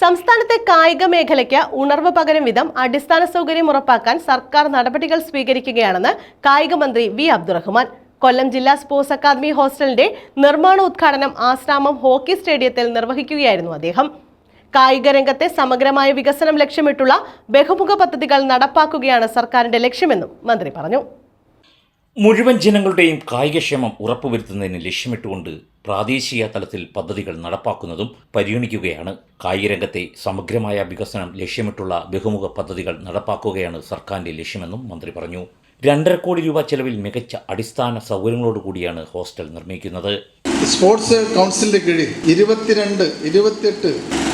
സംസ്ഥാനത്തെ കായിക മേഖലയ്ക്ക് ഉണർവ് പകരം വിധം അടിസ്ഥാന സൗകര്യം ഉറപ്പാക്കാൻ സർക്കാർ നടപടികൾ സ്വീകരിക്കുകയാണെന്ന് കായിക മന്ത്രി വി അബ്ദുറഹ്മാൻ. കൊല്ലം ജില്ലാ സ്പോർട്സ് അക്കാദമി ഹോസ്റ്റലിന്റെ നിർമ്മാണ ഉദ്ഘാടനം ആശ്രാമം ഹോക്കി സ്റ്റേഡിയത്തിൽ നിർവഹിക്കുകയായിരുന്നു അദ്ദേഹം. കായിക രംഗത്തെ സമഗ്രമായ വികസനം ലക്ഷ്യമിട്ടുള്ള ബഹുമുഖ പദ്ധതികൾ നടപ്പാക്കുകയാണ് സർക്കാരിന്റെ ലക്ഷ്യമെന്നും മന്ത്രി പറഞ്ഞു. മുഴുവൻ ജനങ്ങളുടെയും കായികക്ഷേമം ഉറപ്പുവരുത്തുന്നതിന് ലക്ഷ്യമിട്ടുകൊണ്ട് പ്രാദേശിക തലത്തിൽ പദ്ധതികൾ നടപ്പാക്കുന്നതും പരിഗണിക്കുകയാണ്. കായികരംഗത്തെ സമഗ്രമായ വികസനം ലക്ഷ്യമിട്ടുള്ള ബഹുമുഖ പദ്ധതികൾ നടപ്പാക്കുകയാണ് സർക്കാരിന്റെ ലക്ഷ്യമെന്നും മന്ത്രി പറഞ്ഞു. രണ്ടര കോടി രൂപ ചെലവിൽ മികച്ച അടിസ്ഥാന സൗകര്യങ്ങളോട് കൂടിയാണ് ഹോസ്റ്റൽ നിർമ്മിക്കുന്നത്. സ്പോർട്സ് കൗൺസിലിന്റെ കീഴിൽ ഇരുപത്തിരണ്ട് ഇരുപത്തിയെട്ട്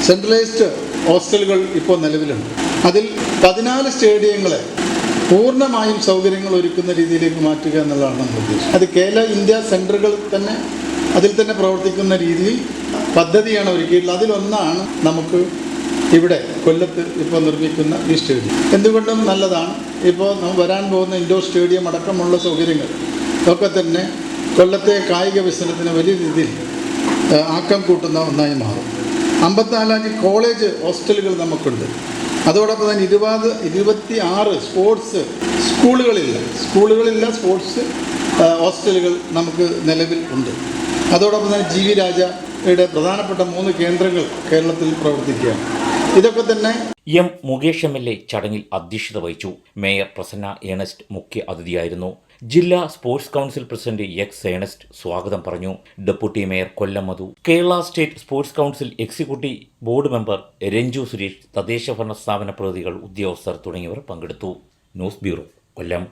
സെൻട്രലൈസ്ഡ് ഹോസ്റ്റലുകൾ ഇപ്പോൾ നിലവിലുണ്ട്. അതിൽ പതിനാല് സ്റ്റേഡിയങ്ങളെ പൂർണമായും സൗകര്യങ്ങൾ ഒരുക്കുന്ന രീതിയിലേക്ക് മാറ്റുക എന്നുള്ളതാണ് നമ്മുടെ ഉദ്ദേശം. അത് കേരള ഇന്ത്യ സെന്ററുകൾ തന്നെ അതിൽ തന്നെ പ്രവർത്തിക്കുന്ന രീതിയിൽ പദ്ധതിയാണ് ഒരുക്കിയിട്ടുള്ളത്. അതിലൊന്നാണ് നമുക്ക് ഇവിടെ കൊല്ലത്ത് ഇപ്പോൾ നിർമ്മിക്കുന്ന ഈ സ്റ്റേഡിയം. എന്തുകൊണ്ടും നല്ലതാണ്. ഇപ്പോൾ നമ്മൾ വരാൻ പോകുന്ന ഇൻഡോർ സ്റ്റേഡിയം അടക്കമുള്ള സൗകര്യങ്ങൾ ഒക്കെ തന്നെ കൊല്ലത്തെ കായിക വികസനത്തിന് വലിയ രീതിയിൽ ആക്കം കൂട്ടുന്ന ഒന്നായി മാറും. അമ്പത്തിനാലാഞ്ച് കോളേജ് ഹോസ്റ്റലുകൾ നമുക്കുണ്ട്. അതോടൊപ്പം തന്നെ ഇരുപത് ഇരുപത്തി ആറ് സ്പോർട്സ് സ്കൂളുകളില്ല സ്കൂളുകളില്ല സ്പോർട്സ് ഹോസ്റ്റലുകൾ നമുക്ക് നിലവിൽ ഉണ്ട്. അതോടൊപ്പം തന്നെ ജി വി രാജയുടെ പ്രധാനപ്പെട്ട മൂന്ന് കേന്ദ്രങ്ങൾ കേരളത്തിൽ പ്രവർത്തിക്കുകയാണ്. ഇതൊക്കെ തന്നെ M Mukesh M L A ചടങ്ങിൽ അധ്യക്ഷത വഹിച്ചു. മേയർ പ്രസന്ന ഏണസ്റ്റ് മുഖ്യ അതിഥിയായിരുന്നു. ജില്ലാ sports council president X Ernest സ്വാഗതം പറഞ്ഞു. Deputy mayor Kollam Madhu Kerala state sports council executive board member Ranju Suresh തദ്ദേശ ഭരണ സ്ഥാപന പ്രതിനിധികൾ ഉദ്യോഗസ്ഥർ തുടങ്ങിയവർ പങ്കെടുത്തു. News bureau Kollam.